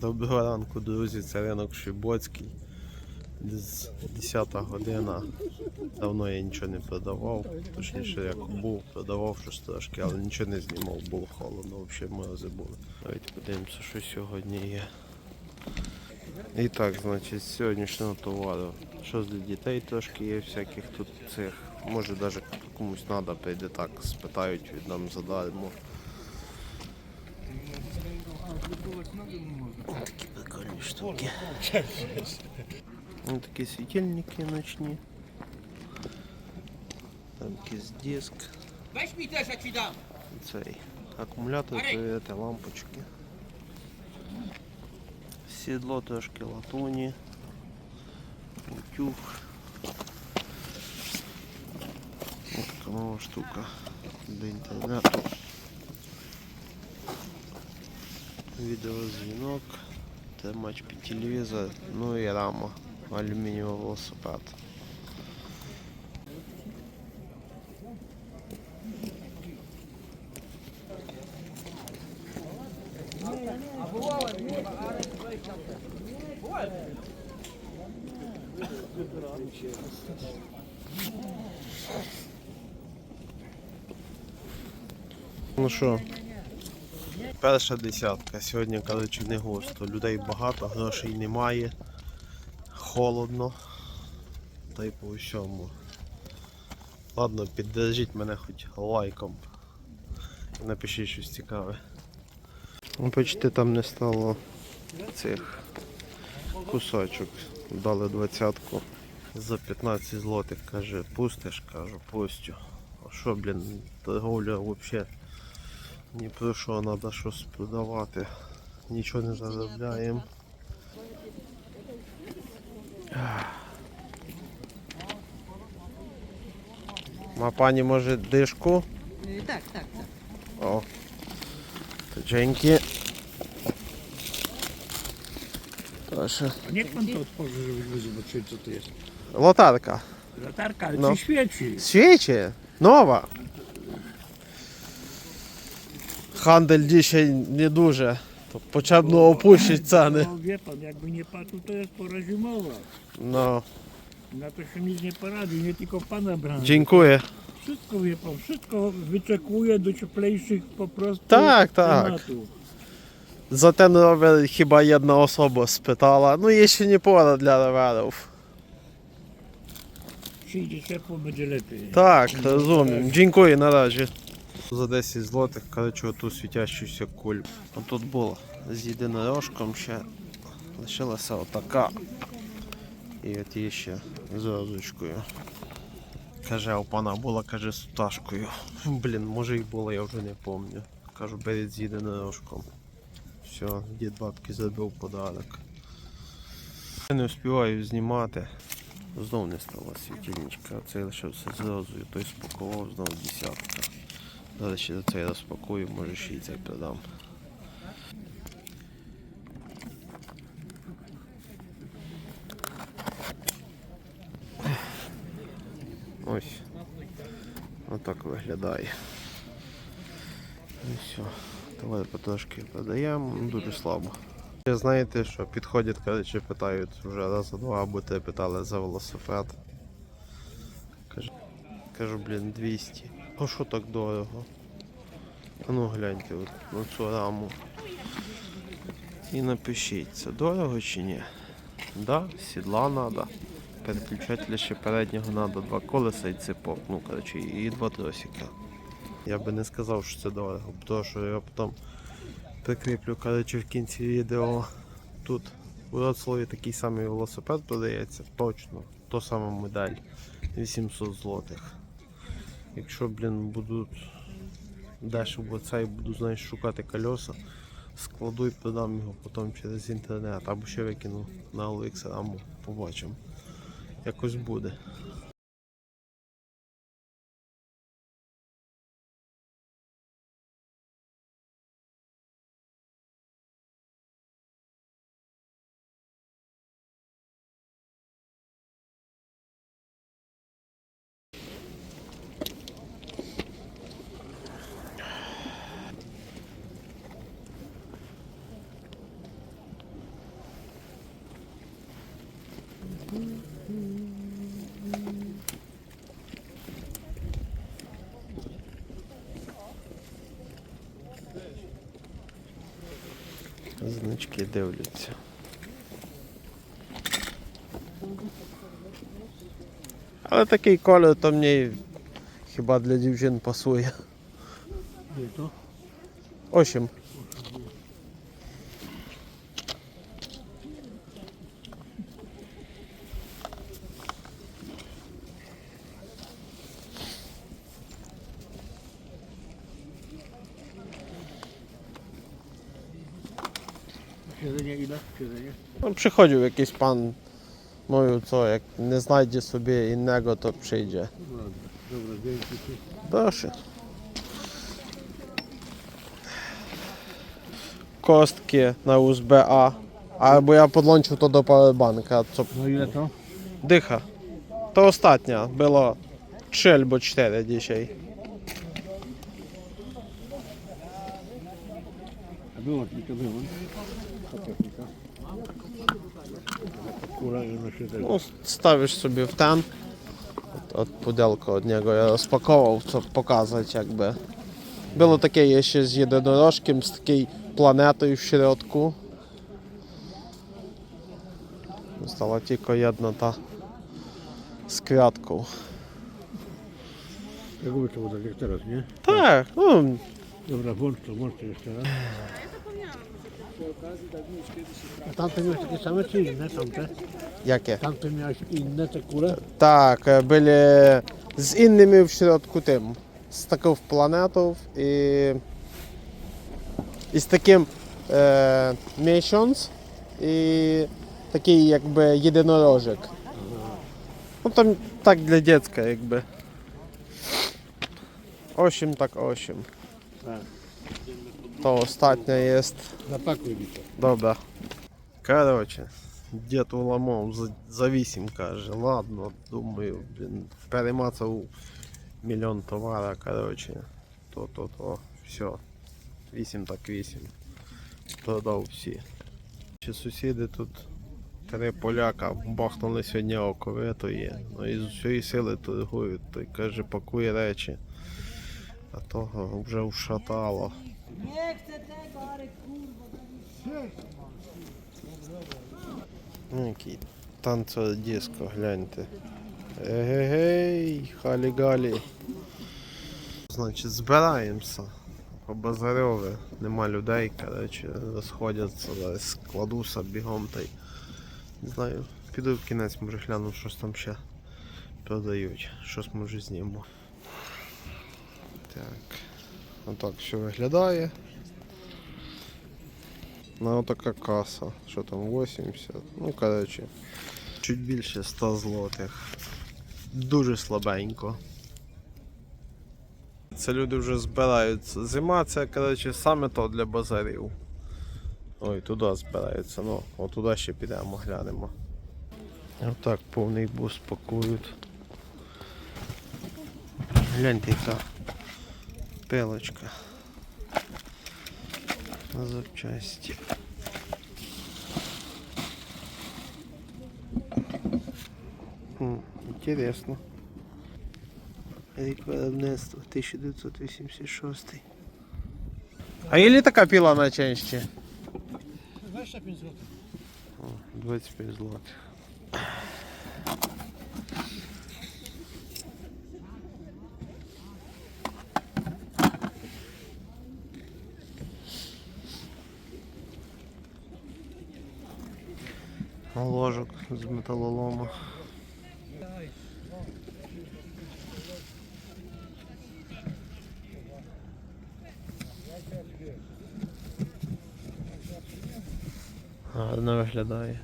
Доброго ранку, друзі, це ринок Шибоцький. Десь 10 година. Давно я нічого не продавав. Точніше, як був, продавав щось трошки, але нічого не знімав, було холодно, взагалі морози були. Давайте подивимося, що сьогодні є. І так, значить, з сьогоднішнього товару. Що для дітей трошки є всяких тут цих. Може навіть комусь треба, прийде так, спитають, віддам задармо. Такі прикольні штуки. Ось такі світильники ночні. Там якийсь диск. Weź mi też, ja ci dam. Цей акумулятор, перевіряти лампочки. Сідло трошки латуні. Утюг. Ось така нова штука для інтернету. Відеозвінок, тримач під телевізор, ну і рама, алюмінієвий велосипед. Ну що, перша десятка. Сьогодні, коротше, не густо. Людей багато, грошей немає. Холодно. Та й по всьому. Ладно, піддержіть мене хоч лайком. Напишіть щось цікаве. Ну, почти там не стало цих кусочок. Дали двадцятку за 15 злотих, каже, пустиш, кажу, пустю. А що, блін, торговля взагалі ні про що, треба щось продавати. Нічого не заробляємо. Ма пані може дишку? Tak, tak, tak. O. To. Proszę. Niech pan to otworzy, żebyśmy zobaczyli co to jest. Latarka. Latarka, ale No. ci świeci. Świecie. Nowa. Handel dzisiaj nieduże. To potrzebno opuścić ceny. No wie pan, jakby nie patrzył, to jest pora zimowa. No, Na to się nic nie poradzi, nie tylko w pana branży. dziękuję. Wszystko wie pan, wszystko wyczekuje do cieplejszych po prostu Tak, tak. tematów. За ten rower chyba jedna osoba spytała. No jeśli nie pora dla rowerów. Przyjdzie ciepło, będzie lepiej. Так, розумію. Дякую наразі. За 10 злотих, коротше, оту світящуся куль. Тут було з єдинорожком ще лишилася отака. І от є ще з розочкою. Каже, у пана була, каже, з пташкою. Блін, може і було, я вже не пам'ятаю. Кажу, беріть з єдинорожком. Все, дід бабки зробив подарок. Я не встигаю знімати. Знов не стало світильничка, а цей лишився з розою, той спакував, знов десятка. Зараз ще цей розпакую, може ще й цей продам. Ось. Отак виглядає. І все. Давай потрошки продаємо, ну, дуже слабо. Ви Знаєте, що підходять, коротше, питають вже раз два або три питали за велосипед. Кажу, кажу, блін, 200. А що так дорого? А ну гляньте от, на цю раму. І напишіть, це дорого чи ні? Да, сідла треба. Переключателя ще переднього треба, два колеса і цепок. Ну, коротше, і два тросика. Я би не сказав, що це дорого, тому що я потім прикріплю коротше, в кінці відео. Тут у Вроцлаві такий самий велосипед продається, точно, то сама модель 800 злотих. Якщо, блін, будуть дешево оцей буду знаєш, шукати кольоса, складу і продам його потім через інтернет або ще викину на OLX або побачимо. Якось буде. Значки дивляться. Але такий колір то мені хіба для дівчин пасує. Nie Siedzenie ile? Siedzenie? Ну, przychodził jakiś pan, mówił co, jak nie znajdzie sobie innego, to przyjdzie. No dobra, dobra, dzięki. Proszę. Kostki na USB-A. Albo ja podłączył to do powerbanka, co No ile to? dycha. To ostatnia, było 3 albo 4 dzisiaj. A było to było. No, stawisz sobie w ten. Od pudełka od niego ja rozpakował, co pokazać jakby. Było takie jeszcze z jednorożkiem, z takiej planety w środku. Została tylko jedna ta z kwiatką. Jakby to było tak jak teraz, nie? Tak, no Dobra, włącz to, włącz to jeszcze raz. A tamte miałeś takie same czy inne tamte? jakie? Tamte miałeś inne te kule? Tak, e, byli z innymi w środku tym. Z taką planetą i, i z takim e, miesiąc i taki jakby jednorożek. No tam tak dla dziecka jakby. 8 tak 8. Tak. Ostatnia jest. Zapakuj mi to. Dobra. Короче, дід уламав за, за 8 каже. Ладно, думаю, блін, перемацав мільйон товара, короче. То, то, то. Все. 8 так 8. Продав всі. Чи сусіди тут три поляка бахнули сьогодні оковито є. Ну і з усієї сили торгують. Той каже, пакує речі. А того вже вшатало. Nie chcę tego, ale kurwa. Ну, який танцодиско, гляньте. Егегей, халі-галі. Значить, збираємося. По Базарьове. Нема людей, коротше, розходяться, складуся бігом та й. Не знаю, піду в кінець, може гляну, щось там ще продають. Щось може зніму. Так. Отак все виглядає. Ну, така каса. Що там, 80? Ну, коротше, чуть більше 100 злотих. Дуже слабенько. Це люди вже збираються. Зима це, коротше, саме то для базарів. Ой, туди збираються, ну, от туди ще підемо, глянемо. Отак повний бус пакують. Гляньте, яка пилочка. На запчасті. Хм, Интересно. Рік виробництва 1986. А є така піла на ченщі? 25 zł. 25 злотих. Ложок з металолому. Гарно виглядає.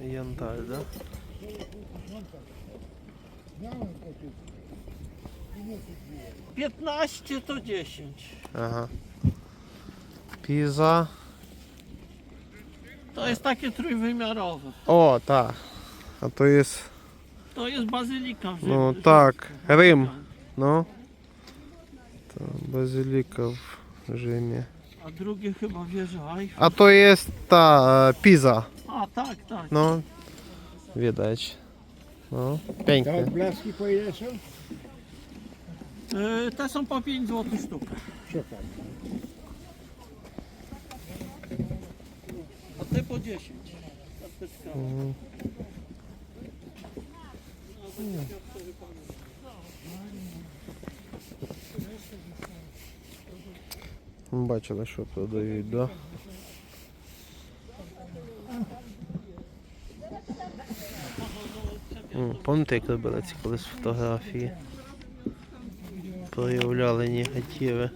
Янтарь, да? 15 to 10. Aha. Pisa. To jest takie trójwymiarowe. O, tak. A to jest, To jest bazylika. w no Rzymie. tak, Rzym. No. To bazylika w Rzymie. A drugie chyba wieża A to jest ta e, Pisa. A tak, tak. No, widać. No, Te piękne. odblaski po ile są? E, te są po 5 zł sztuka. Super. A te po 10. Karteczka. Mhm. Бачили, що продають, да? Пам'ятаєте, як робили ці колись фотографії? Проявляли негативи.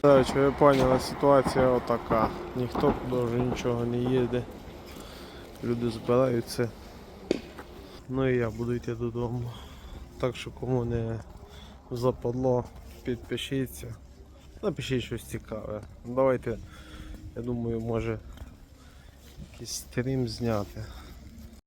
Короче, ви поняли, ситуація отака. Ніхто вже нічого не їде. Люди збираються. Ну і я буду йти додому. Так що кому не западло, підпишіться. Напишіть щось цікаве. Давайте, я думаю, може якийсь стрім зняти.